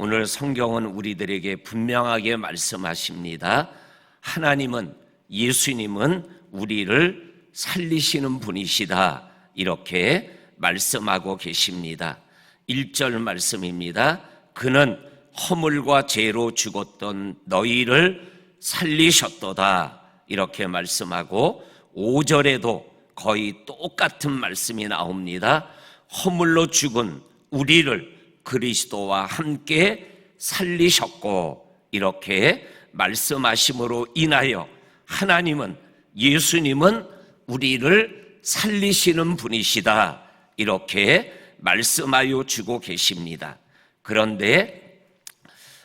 오늘 성경은 우리들에게 분명하게 말씀하십니다. 하나님은 예수님은 우리를 살리시는 분이시다. 이렇게 말씀하고 계십니다. 1절 말씀입니다. 그는 허물과 죄로 죽었던 너희를 살리셨도다. 이렇게 말씀하고 5절에도 거의 똑같은 말씀이 나옵니다. 허물로 죽은 우리를 그리스도와 함께 살리셨고 이렇게 말씀하심으로 인하여 하나님은 예수님은 우리를 살리시는 분이시다. 이렇게 말씀하여 주고 계십니다. 그런데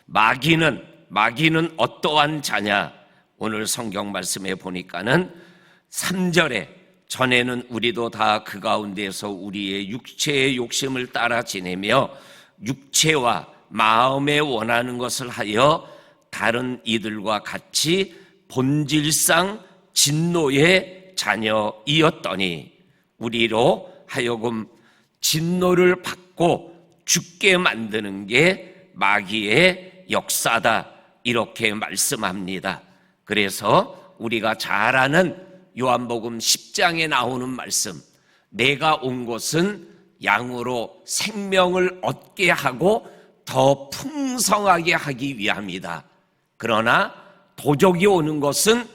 마귀는 마귀는 어떠한 자냐? 오늘 성경 말씀에 보니까는 3절에 전에는 우리도 다 그 가운데서 우리의 육체의 욕심을 따라 지내며 육체와 마음에 원하는 것을 하여 다른 이들과 같이 본질상 진노의 자녀이었더니 우리로 하여금 진노를 받고 죽게 만드는 게 마귀의 역사다. 이렇게 말씀합니다. 그래서 우리가 잘 아는 요한복음 10장에 나오는 말씀, 내가 온 것은 양으로 생명을 얻게 하고 더 풍성하게 하기 위함이다. 그러나 도적이 오는 것은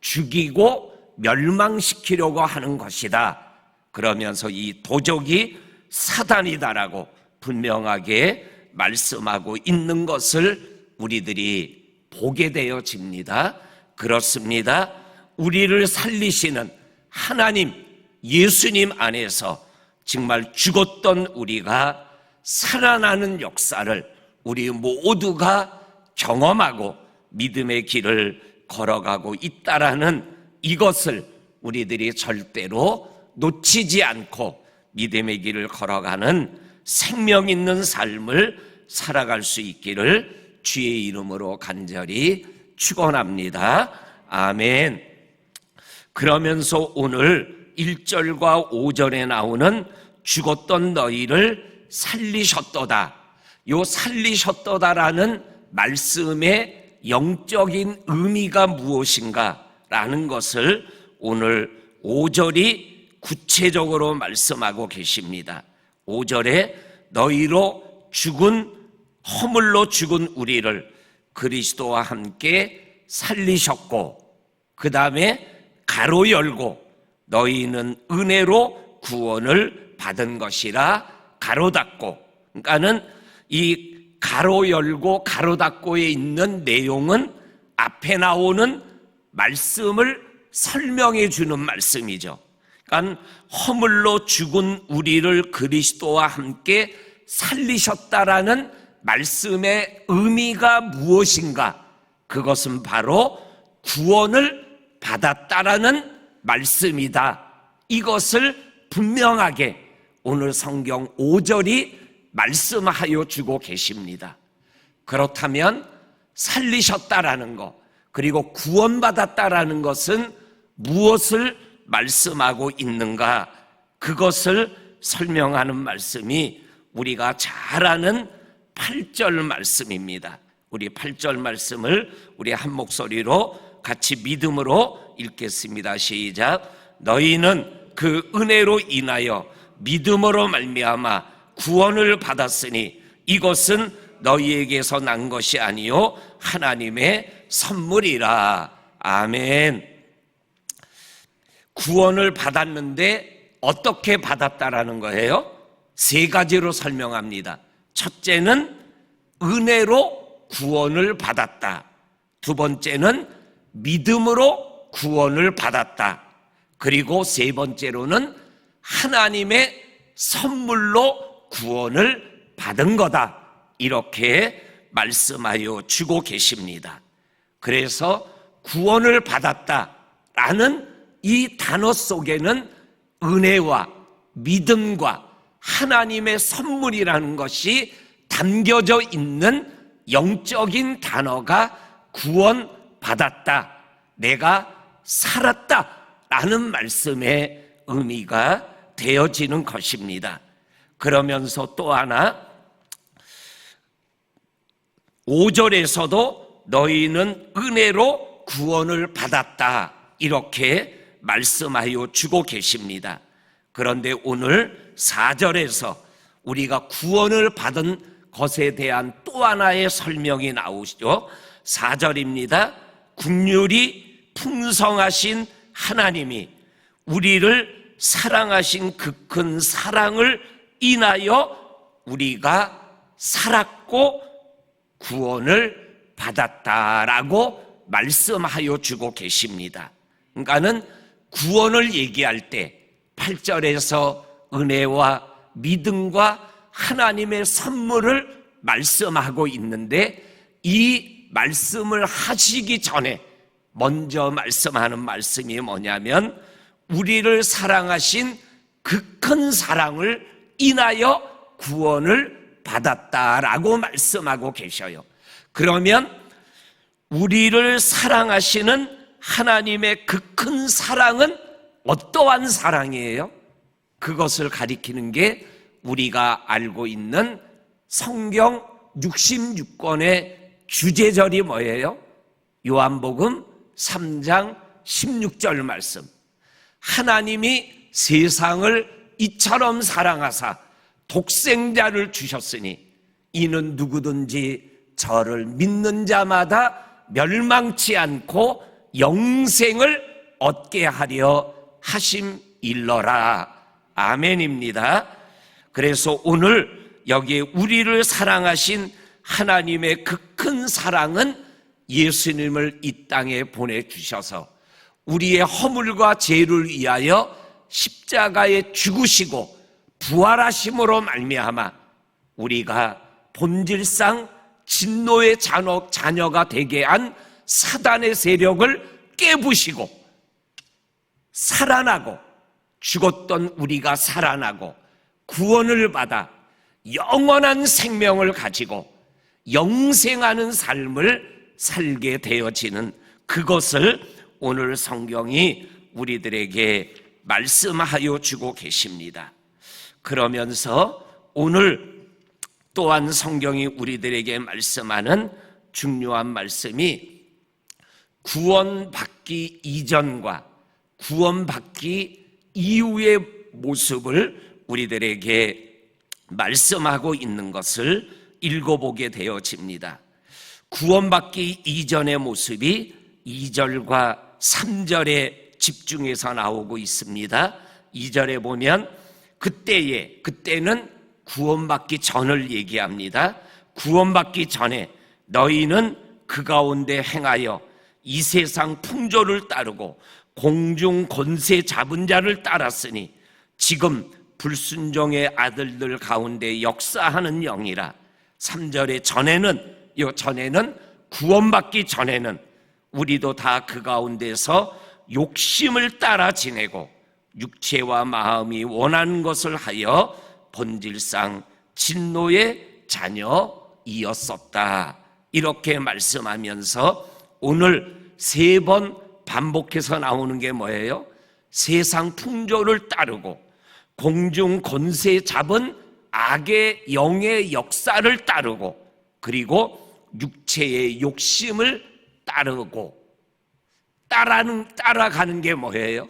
죽이고 멸망시키려고 하는 것이다. 그러면서 이 도적이 사단이다라고 분명하게 말씀하고 있는 것을 우리들이 보게 되어집니다. 그렇습니다. 우리를 살리시는 하나님, 예수님 안에서 정말 죽었던 우리가 살아나는 역사를 우리 모두가 경험하고 믿음의 길을 걸어가고 있다라는 이것을 우리들이 절대로 놓치지 않고 믿음의 길을 걸어가는 생명 있는 삶을 살아갈 수 있기를 주의 이름으로 간절히 축원합니다. 아멘. 그러면서 오늘 1절과 5절에 나오는 죽었던 너희를 살리셨도다. 요 살리셨도다라는 말씀의 영적인 의미가 무엇인가라는 것을 오늘 5절이 구체적으로 말씀하고 계십니다. 5절에 너희로 죽은 허물로 죽은 우리를 그리스도와 함께 살리셨고 그 다음에 가로 열고 너희는 은혜로 구원을 받은 것이라 가로 닫고 그러니까는 이 가로 열고 가로 닫고에 있는 내용은 앞에 나오는 말씀을 설명해 주는 말씀이죠. 그러니까 허물로 죽은 우리를 그리스도와 함께 살리셨다라는 말씀의 의미가 무엇인가? 그것은 바로 구원을 받았다라는 말씀이다. 이것을 분명하게 오늘 성경 5절이 말씀하여 주고 계십니다. 그렇다면 살리셨다라는 것, 그리고 구원받았다라는 것은 무엇을 말씀하고 있는가? 그것을 설명하는 말씀이 우리가 잘 아는 8절 말씀입니다. 우리 8절 말씀을 우리 한 목소리로 같이 믿음으로 읽겠습니다. 시작. 너희는 그 은혜로 인하여 믿음으로 말미암아 구원을 받았으니 이것은 너희에게서 난 것이 아니요 하나님의 선물이라. 아멘. 구원을 받았는데 어떻게 받았다라는 거예요? 세 가지로 설명합니다. 첫째는 은혜로 구원을 받았다. 두 번째는 믿음으로 구원을 받았다. 그리고 세 번째로는 하나님의 선물로 구원을 받은 거다. 이렇게 말씀하여 주고 계십니다. 그래서 구원을 받았다라는 이 단어 속에는 은혜와 믿음과 하나님의 선물이라는 것이 담겨져 있는 영적인 단어가 구원 받았다. 내가 살았다. 라는 말씀의 의미가 되어지는 것입니다. 그러면서 또 하나 5절에서도 너희는 은혜로 구원을 받았다. 이렇게 말씀하여 주고 계십니다. 그런데 오늘 4절에서 우리가 구원을 받은 것에 대한 또 하나의 설명이 나오시죠. 4절입니다. 국률이 풍성하신 하나님이 우리를 사랑하신 그 큰 사랑을 인하여 우리가 살았고 구원을 받았다라고 말씀하여 주고 계십니다. 그러니까는 구원을 얘기할 때 8절에서 은혜와 믿음과 하나님의 선물을 말씀하고 있는데 이 말씀을 하시기 전에 먼저 말씀하는 말씀이 뭐냐면 우리를 사랑하신 그 큰 사랑을 인하여 구원을 받았다라고 말씀하고 계셔요. 그러면 우리를 사랑하시는 하나님의 그 큰 사랑은 어떠한 사랑이에요? 그것을 가리키는 게 우리가 알고 있는 성경 66권의 주제절이 뭐예요? 요한복음 3장 16절 말씀. 하나님이 세상을 이처럼 사랑하사 독생자를 주셨으니 이는 누구든지 저를 믿는 자마다 멸망치 않고 영생을 얻게 하려 하심 일러라. 아멘입니다. 그래서 오늘 여기에 우리를 사랑하신 하나님의 그 큰 사랑은 예수님을 이 땅에 보내주셔서 우리의 허물과 죄를 위하여 십자가에 죽으시고 부활하심으로 말미암아 우리가 본질상 진노의 자녀, 자녀가 되게 한 사단의 세력을 깨부시고 살아나고 죽었던 우리가 살아나고 구원을 받아 영원한 생명을 가지고 영생하는 삶을 살게 되어지는 그것을 오늘 성경이 우리들에게 말씀하여 주고 계십니다. 그러면서 오늘 또한 성경이 우리들에게 말씀하는 중요한 말씀이 구원받기 이전과 구원받기 이후의 모습을 우리들에게 말씀하고 있는 것을 읽어보게 되어집니다. 구원받기 이전의 모습이 2절과 3절에 집중해서 나오고 있습니다. 2절에 보면 그때에, 그때는 구원받기 전을 얘기합니다. 구원받기 전에 너희는 그 가운데 행하여 이 세상 풍조를 따르고 공중 권세 잡은 자를 따랐으니 지금 불순종의 아들들 가운데 역사하는 영이라 3절에 전에는 요 전에는 구원받기 전에는 우리도 다 그 가운데서 욕심을 따라 지내고 육체와 마음이 원하는 것을 하여 본질상 진노의 자녀이었었다. 이렇게 말씀하면서 오늘 세 번 반복해서 나오는 게 뭐예요? 세상 풍조를 따르고 공중 권세 잡은 악의 영의 역사를 따르고 그리고 육체의 욕심을 따르고 따라는 따라가는 게 뭐예요?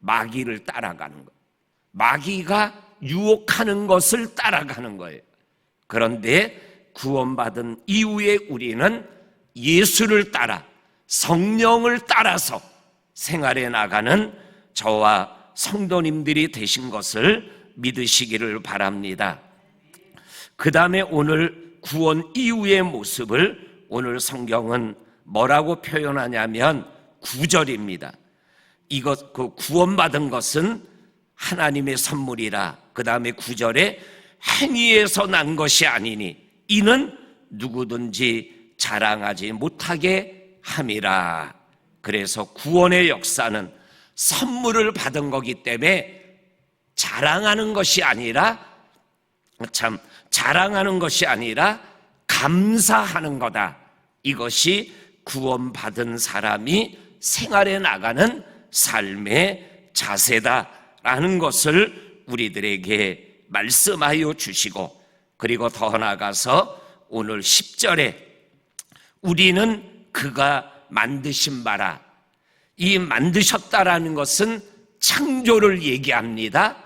마귀를 따라가는 거. 마귀가 유혹하는 것을 따라가는 거예요. 그런데 구원받은 이후에 우리는 예수를 따라 성령을 따라서 생활해 나가는 저와 성도님들이 되신 것을 믿으시기를 바랍니다. 그 다음에 오늘 구원 이후의 모습을 오늘 성경은 뭐라고 표현하냐면 구절입니다. 이것 그 구원받은 것은 하나님의 선물이라. 그 다음에 구절에 행위에서 난 것이 아니니 이는 누구든지 자랑하지 못하게 함이라. 그래서 구원의 역사는 선물을 받은 거기 때문에 자랑하는 것이 아니라 참 자랑하는 것이 아니라 감사하는 거다. 이것이 구원받은 사람이 생활에 나가는 삶의 자세다라는 것을 우리들에게 말씀하여 주시고 그리고 더 나아가서 오늘 10절에 우리는 그가 만드신 바라. 이 만드셨다라는 것은 창조를 얘기합니다.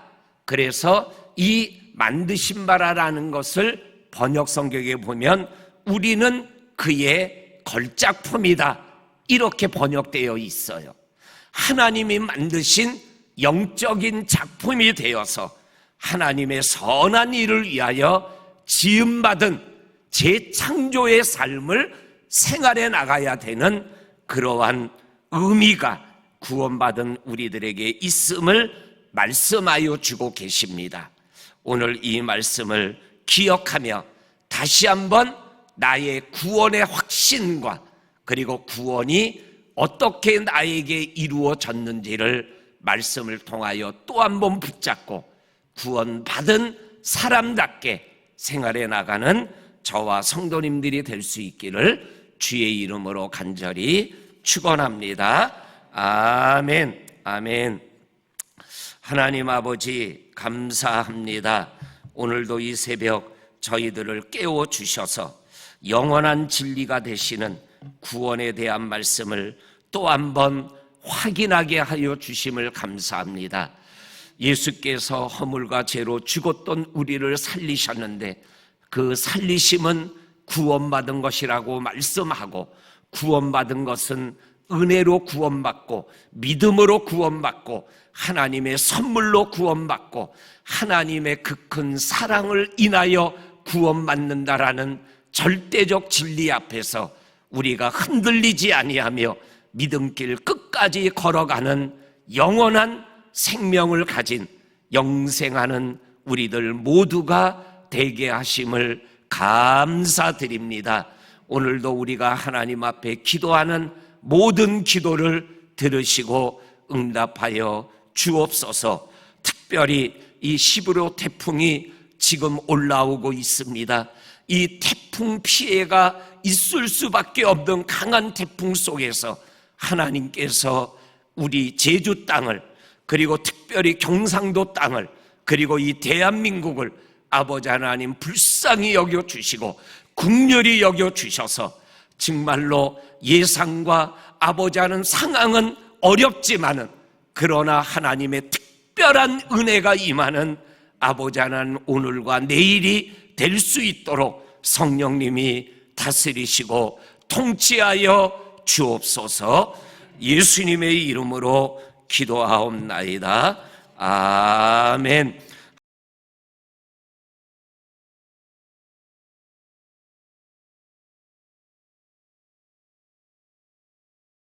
그래서 이 만드신 바라라는 것을 번역 성경에 보면 우리는 그의 걸작품이다. 이렇게 번역되어 있어요. 하나님이 만드신 영적인 작품이 되어서 하나님의 선한 일을 위하여 지음받은 재창조의 삶을 생활해 나가야 되는 그러한 의미가 구원받은 우리들에게 있음을 말씀하여 주고 계십니다. 오늘 이 말씀을 기억하며 다시 한번 나의 구원의 확신과 그리고 구원이 어떻게 나에게 이루어졌는지를 말씀을 통하여 또 한 번 붙잡고 구원받은 사람답게 생활해 나가는 저와 성도님들이 될 수 있기를 주의 이름으로 간절히 축원합니다. 아멘. 아멘. 하나님 아버지 감사합니다. 오늘도 이 새벽 저희들을 깨워 주셔서 영원한 진리가 되시는 구원에 대한 말씀을 또 한 번 확인하게 하여 주심을 감사합니다. 예수께서 허물과 죄로 죽었던 우리를 살리셨는데 그 살리심은 구원받은 것이라고 말씀하고 구원받은 것은 은혜로 구원받고 믿음으로 구원받고 하나님의 선물로 구원받고 하나님의 그 큰 사랑을 인하여 구원받는다라는 절대적 진리 앞에서 우리가 흔들리지 아니하며 믿음길 끝까지 걸어가는 영원한 생명을 가진 영생하는 우리들 모두가 되게 하심을 감사드립니다. 오늘도 우리가 하나님 앞에 기도하는 모든 기도를 들으시고 응답하여 주옵소서. 특별히 이 시브로 태풍이 지금 올라오고 있습니다. 이 태풍 피해가 있을 수밖에 없는 강한 태풍 속에서 하나님께서 우리 제주 땅을 그리고 특별히 경상도 땅을 그리고 이 대한민국을 아버지 하나님 불쌍히 여겨 주시고 국렬히 여겨 주셔서 정말로 예상과 아버지 하는 상황은 어렵지만은 그러나 하나님의 특별한 은혜가 임하는 아버지 하나님 오늘과 내일이 될 수 있도록 성령님이 다스리시고 통치하여 주옵소서 예수님의 이름으로 기도하옵나이다. 아멘.